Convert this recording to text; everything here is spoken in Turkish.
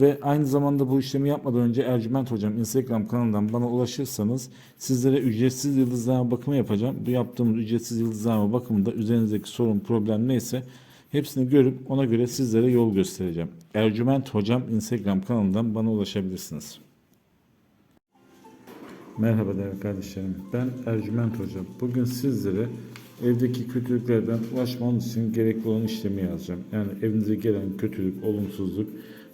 Ve aynı zamanda bu işlemi yapmadan önce Ercüment Hocam Instagram kanalından bana ulaşırsanız sizlere ücretsiz yıldızlama bakımı yapacağım. Bu yaptığımız ücretsiz yıldızlama bakımında üzerinizdeki sorun, problem neyse hepsini görüp ona göre sizlere yol göstereceğim. Ercüment Hocam Instagram kanalından bana ulaşabilirsiniz. Merhaba değerli kardeşlerim. Ben Ercüment Hocam. Bugün sizlere evdeki kötülüklerden ulaşmanız için gerekli olan işlemi yazacağım. Yani evinize gelen kötülük, olumsuzluk